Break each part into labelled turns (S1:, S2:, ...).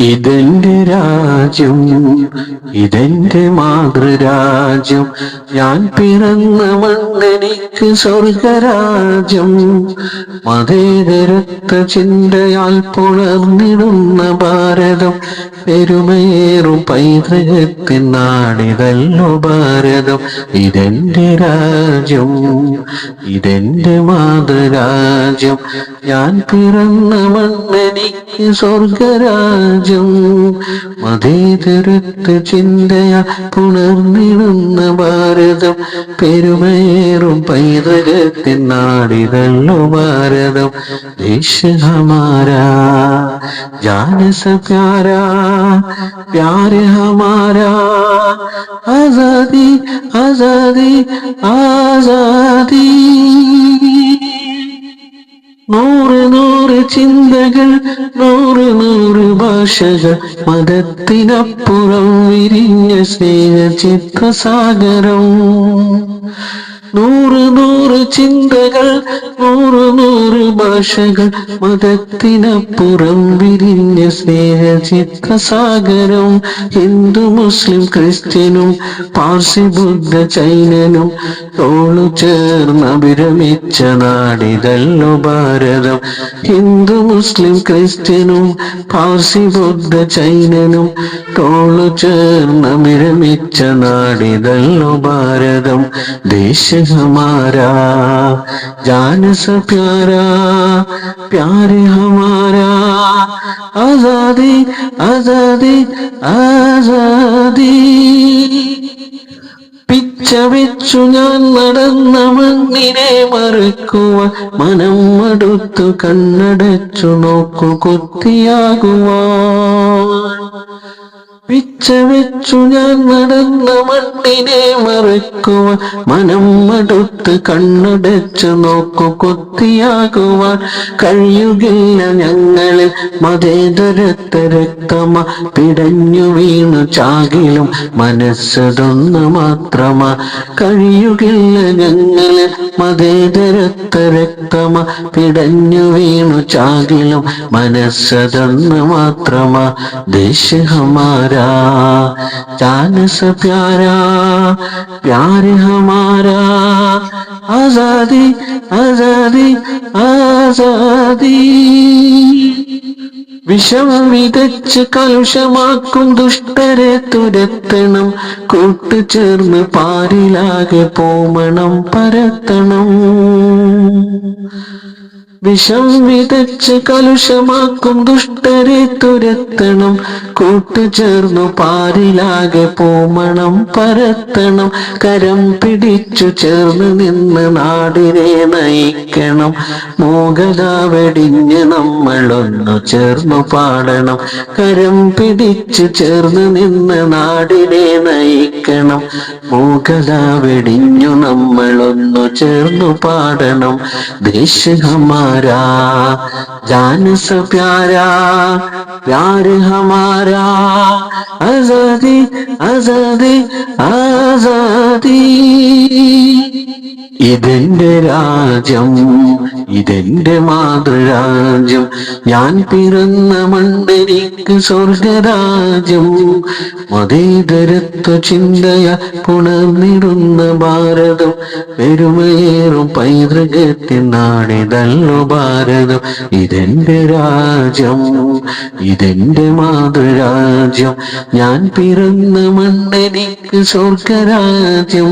S1: ഇതെന്റെ രാജ്യം ഇതെന്റെ മാതൃരാജ്യം. ഞാൻ പിറന്ന മണ്ണെനിക്ക് സ്വർഗരാജ്യം. മതേതരത്വ ചിന്തയാൽ പുണർന്നിടുന്ന ഭാരതം. പെരുമയേറും പൈതൃകത്തിൻ നാടിതല്ലോ ഭാരതം ഇതെന്റെ രാജ്യം ഇതെന്റെ മാതൃരാജ്യം. ഞാൻ പിറന്ന മണ്ണെനിക്ക് സ്വർഗരാജ്യം. മതേതരത്ത് ചിന്തയ പുണർന്നിടുന്ന ഭാരതം. പെരുമയേറും പൈതൃകത്തിൻ നാടിതല്ലോ ഭാരതം ദേശ ഹമാരാ ജാനസ പ്യാരാ प्यार हमारा आजादी आजादी ആസാദി നൂറ് നൂറ് ചിന്തകൾ നൂറ് നൂറ് ഭാഷകൾ മതത്തിനപ്പുറം വിരിഞ്ഞ സ്നേഹ ചിത്രസാഗരം നൂറ് നൂറ് നൂറ് ചിന്തകൾ നൂറ് നൂറ് ഭാഷകൾ മതത്തിനപ്പുറം വിരിഞ്ഞ സ്നേഹ ചിത്രസാഗരം ഹിന്ദു മുസ്ലിം ക്രിസ്ത്യനും പാർസി ബുദ്ധ ചൈനനും തോളു ചേർന്ന് വിരമിച്ച നാടിതല്ലു ഭാരതം. ഹിന്ദു മുസ്ലിം ക്രിസ്ത്യനും പാർസി ബുദ്ധ ചൈനനും തോളു ചേർന്ന് വിരമിച്ച നാടിതല്ലു ഭാരതം. ദേശഹമാരാ जान से प्यारा प्यार हमारा आजादी आजादी आजादी പിച്ച വെച്ചു ഞാൻ നടന്ന മണ്ണിനെ മറക്കുവാൻ മനം മടുത്തു കണ്ണടച്ചു നോക്കു കൊത്തിയാകുവാൻ പിച്ച ഞാൻ നടന്ന മണ്ണിനെ മറക്കുവാൻ മനം മടുത്ത് കണ്ണടച്ചു നോക്കു കൊത്തിയാകുവാൻ കഴിയുകില്ല ഞങ്ങളിൽ മതേതരത്തെ രക്തമ പിടഞ്ഞു വീണു ചാകിലും മനസ്സതൊന്ന് മാത്രമാ. കഴിയുകില്ല ഞങ്ങളിൽ മതേതരത്തെ മാത്രമ പിടഞ്ഞു വീണു ചാകിലും മനസ്സതെന്ന് മാത്രമ ദേശഹമാരാ ചാനസ പ്യാരാ പ്യാരഹമാരാ. ആസാദി ആസാദി ആസാദി. വിഷമമിതച്ച് കലുഷമാക്കും ദുഷ്ടരെ തുരത്തണം. കൂട്ടുചേർന്ന് പാരിലാകെ പോമണം പരത്തണം. വിഷം വിതച്ച് കലുഷമാക്കും ദുഷ്ടരെ തുരത്തണം. കൂട്ടുചേർന്നു പാരിലാകെ പൂമണം പരത്തണം. കരം പിടിച്ചു ചേർന്ന് നിന്ന് നാടിനെ നയിക്കണം. മോകത വെടിഞ്ഞ് നമ്മൾ ഒന്നു ചേർന്നു പാടണം. കരം പിടിച്ചു ചേർന്ന് നിന്ന് നാടിനെ നയിക്കണം. മോകത വെടിഞ്ഞു നമ്മൾ ഒന്നു ചേർന്നു പാടണം. ദേശമാരാ ജാനസ പ്യാരാ പ്യാര আজাদি আজাদি ആസാദി. ഇതെന്റെ രാജ്യം ഇതെന്റെ മാതൃരാജ്യം. ഞാൻ പിറന്ന മണ്ഡലിക്ക് സ്വർഗരാജ്യം. മതേതരത്വ ചിന്തയ പുണർന്നിടുന്ന ഭാരതം. പെരുമേറും പൈതൃകത്തിൻ നാടിതല്ലു ഭാരതം. ഇതെന്റെ രാജ്യം ഇതെന്റെ മാതൃരാജ്യം. ഞാൻ പിറന്ന മണ്ഡലിക്ക് സ്വർഗരാജ്യം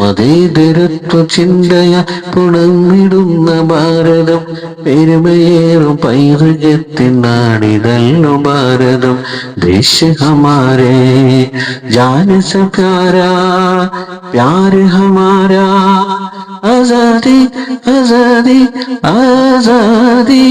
S1: മതേതരത്വ ചിന്തയ പുണർന്നിടുന്ന ഭാരതം പെരുമയേറും പൈതൃകത്തിൻ നാടിതല്ലോ ഭാരതം ദേശ ഹമാരേ जान से प्यारा प्यार हमारा आजादी आजादी आजादी